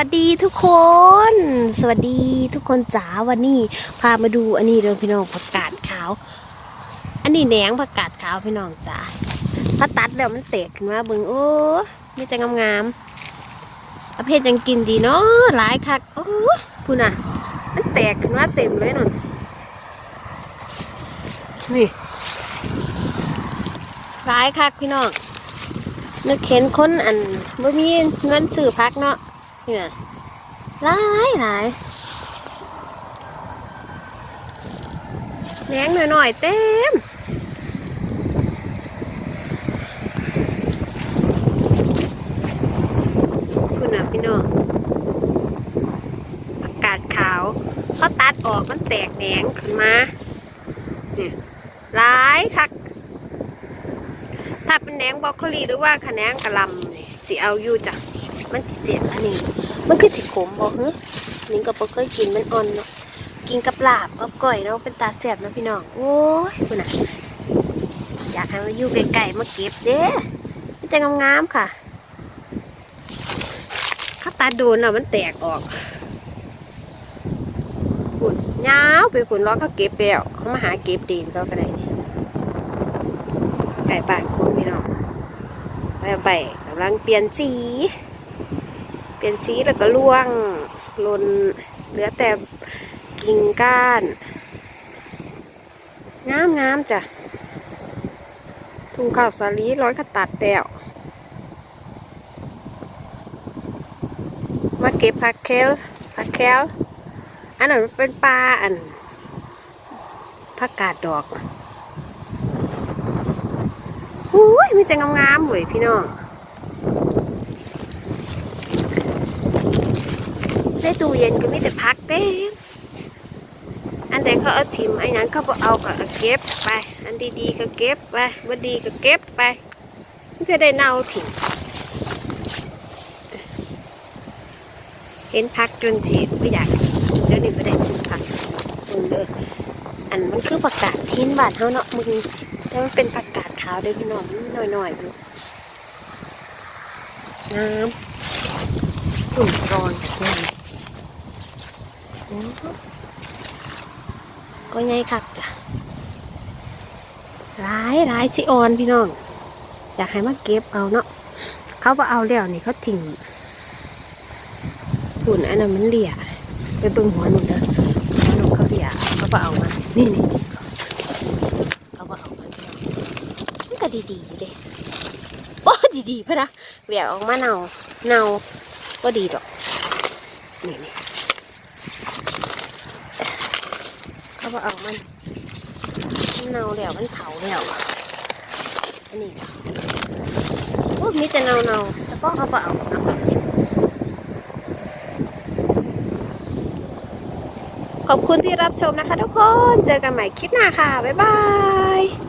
วัสดีทุกคน สวัสดีทุกคนจ๋าวันนี้ พามาดูอันนี้เด้อพี่น้องผักกาดขาว อันนี้แหนงผักกาดขาวพี่น้องจ๋าถ้าตัดแล้วมันแตกขึ้นมาบิ่งโอ้มีแต่งามๆประเภทยังกินดีเนาะหลายคักโอ้พูน่ะ มันแตกขึ้นมาเต็มเลยนนนี่หลายคักพี่น้องนึกเห็นคนอันบ่มีเงินซื้อพักเนาะ เนี่ยหลายหลายแหนงหน่อยๆเต็มคุณน่ะพี่น้องอากาศขาวเขาตัดออกมันแตกแหนงขึ้นมาเนี่ยหลายคักถ้าเป็นแหนงบรอกโคลีหรือว่าขะแหนงกะลำนี่สิเอาอยู่จ้ะ มันสิเจ็บอันนี้ มันคือสิขมบอกเฮ้ยนิ้งก็บ่เคยกินมันอ่อนเนาะกินกับลาบกับก้อยเนาะเป็นตาแสบเนาะพี่น้องโอ้ยคุณน่ะอยากให้มาอยู่ไกลๆมาเก็บเด้มันจะงามๆค่ะถ้าตาโดนแล้วมันแตกออกฝุ่นยาวไปฝุ่นล้อเขาเก็บแล้วเขามาหาเก็บดีนก็กระไดนี่ไก่ป่านคุณพี่น้องไปเอาไปกำลังเปลี่ยนสี เปลี่ยนสีแล้วก็ล่วงหล่นเหลือแต่กิ่งก้านงามงามจ้ะทุ่งข้าวสาลีร้อยกระตัดแล้วมาเก็บผักเคลผักแคลอันนั้นมันเป็นปลาอันผักกาดดอกอุ้ยมีแต่งามๆเว้ยพี่น้อง ในตู้เย็นก็มีแต่พักเต็มอันใดเขาเอาทิมไอ้นั้นเขาบอเอาก็เอาเก็บไป อันดีๆก็เก็บไปบ่ดีก็เก็บไปมันจะได้เน่าถิ่มเห็นพักจนทีไม่อยากเดี๋ยวนี้ไม่ได้กินผักมึงเลยอันมันคือผักกาดทิ้นบาดเท่าเนาะมึงแต่มันเป็นผักกาดขาวเด้พี่น้องหน่อยๆดูน้ำสุ่มร้อนแบบนี้โก็ไงคักจ้ะร้ายร้ายสิออนพี่น้อง อยากให้มาเก็บเอาเนาะเขาบ่เอาแล้วนี่เขาทิ้งหุ่นอันนั้นมันเหลี่ยไปเบิ่งหัวหนูเด้อหัวหนูเขาเหลี่ยเขาบ่เอามานี่นี่เขาบ่เอามามันก็ดีๆอยู่เด้โอ้ดีๆเพื่อนนะแหวกออกมาเนาเนาก็ดีดอกนี่นี่ เขาบอกเอามันมันเนาแล้วมันเผาแล้วอันนี้ก็โอ้มีแต่เนาเนาแต่ก็เขาบอกเอาขอบคุณที่รับชมนะคะทุกคน เจอกันใหม่คลิปหน้าค่ะ บ๊ายบาย